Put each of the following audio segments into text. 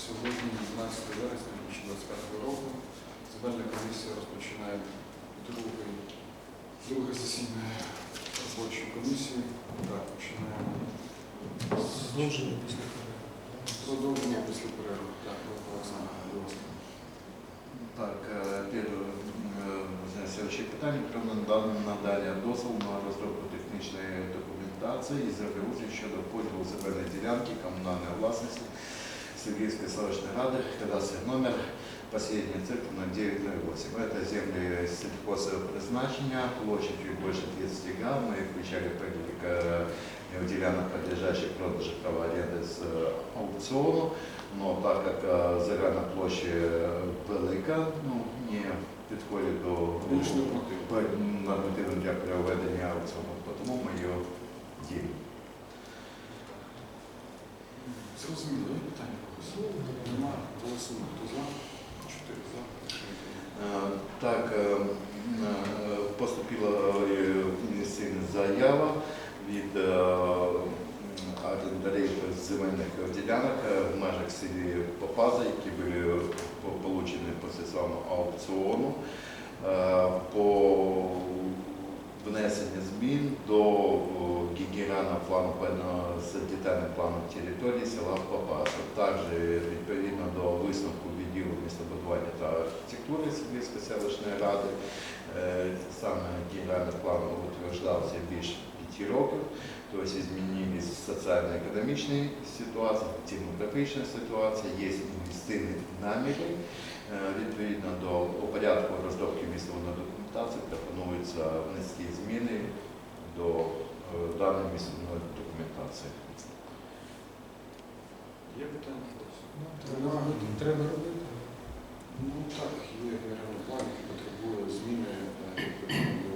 Сьогодні 12 вересня 2025 року. Земельна комісія розпочинає другий, друге засідання робочої комісії. Так, починаємо. Продовження після перерви. Продовження після перерви. Так, Олександр, будь ласка. Так, е, перше, е, следующее питання про нада- надання дозволу на розробку технічної документації і землеустрою щодо поділу земельної ділянки комунальної власності Сергійської селищної ради, кадастровий номер, последняя цифра на 908. Это земли сельхозпризначення, площадью больше 30 га. Мы включали перелік е, ділянок, подлежащих продажу права оренди з е, аукціону. Но так як е, загальна площа е, велика, ну, не підходить до Більш нормативно. по нормативам для проведення аукціону, тому ми його ділимо. Зрозуміло, є питання? Немає. Голосуємо. Хто за? Чотири за. Е, Так, е, е, поступила заява від орендарів земельних ділянок в межах селі Попаза, які були по- получені процесуально аукціону по внесенню змін до е, генерального плану детальним планом території села Попаза. Також відповідно до висновку відділу містобудування та архітектури Сибірської селищної ради, е, саме генеральний план утверждався більше п'яти років, тобто змінились соціально-економічні ситуації, демографічна ситуація, є інвестиційні наміри. Е, Відповідно до порядку розробки містобудівної документації пропонується внести зміни до е, даної містобудівної документації. Є питання? Ну, Треба робити. Треба робити. Ну так, є генеральний план, який потребує зміни е, до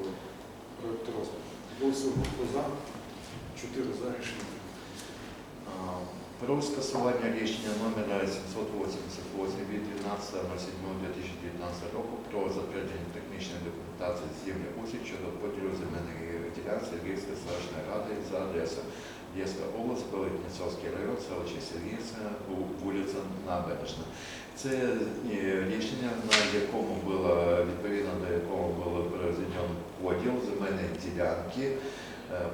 проєкту. Голосуємо. Хто за? Чотири за. Рішення Про скасування рішення номер 788 від 12.07.2019 року про затвердження технічної документації з землеустрій щодо поділу земельних ділянок Сергійської селищної ради за адресою Одеська область, Великнецовський район, селище Сергійське, вулиця Набережна. Це е, рішення, на якому було відповідно до якого було проведено поділ земельної ділянки е,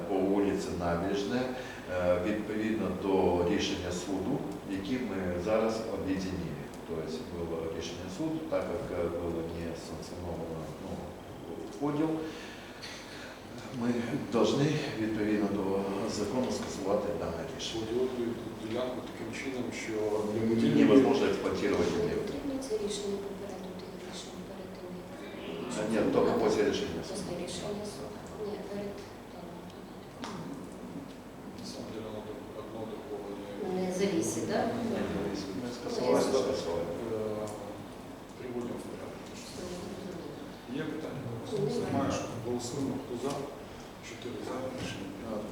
по вулиці Набережна е, відповідно до рішення суду, які ми зараз об'єднали. Суду, так як е, було не санкціоновано ну, поділ, ми повинні відповідно до закону скасувати дане рішення. Поділити ділянку таким чином, що Невозможно експлуатувати Не землю. потрібно це рішення попереду тих рішень перед тим, Ні, тільки після рішення суду. Після рішення суду. Ні, перед тим. на самом деле одно такого не Не завісі, так? Ми скасували, скасували. Е, приводимо в порядок. Є питання? Немає. Немає. Голосуємо. Хто за? Чотири за. Рішення.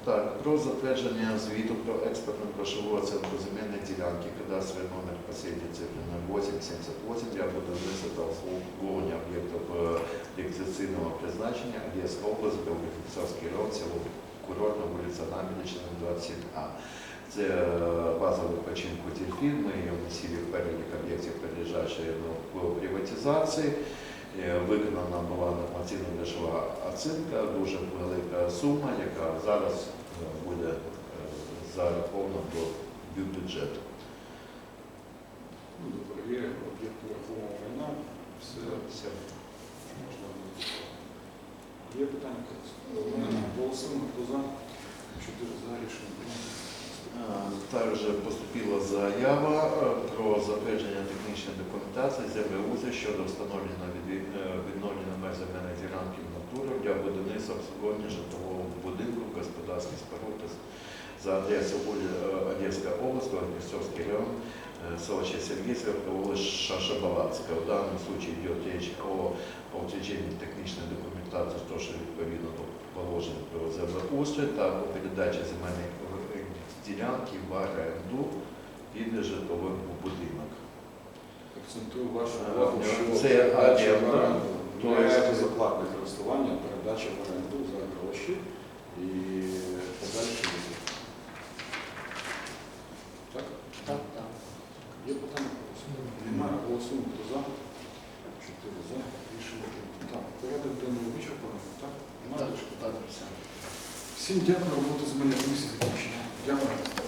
Так, про затвердження звіту про експортну грошову оцінку земельної ділянки, кадастровий номер последній цифри 0878 для будівництва та обслуговування об'єктів е, рекреаційного призначення, Одеська область, Белгородський район, село Курортна, вулиця Набережна, 27А. Це е, база відпочинку «Дельфін», ми її внесили в перелік об'єктів, підлежащих до приватизації. Е, Виконана була нормативна грошова оцінка, дуже велика сума, яка зараз е, буде е, зарахована до бюджету. Ну, до перевірки об'єкту рахунку майна. Все Все. можна буде. Є питання? Голосуємо. Хто за? Чотири за. Рішення прийнято. Е, Також поступила заява е, про затвердження технічної документації землеустрою щодо встановлення е, відновлення меж земельної ділянки в натурі для будівництва обслуговування житлового будинку, господарських споруд за адресою Одеська область, Воронцовский район, селище Сергійське, вулиця Шабалацька. В даному случае йде річ о утвердженні технічної документації, то, що відповідно до положень про землеустрій та о передачі земельних ділянки в оренду під житловий будинок. Акцентую вашу Е, увагу, що це оренда, оренду то не есть- безоплатне користування, передача в оренду за гроші і подальше. Так? Так, так. Є питання? голосуємо. Хто за? Чотири за. Рішення. Так, порядок денний вичерпано, так? Немає Так, так. Всім дякую, роботу з мене комісії закінчена. Дякую.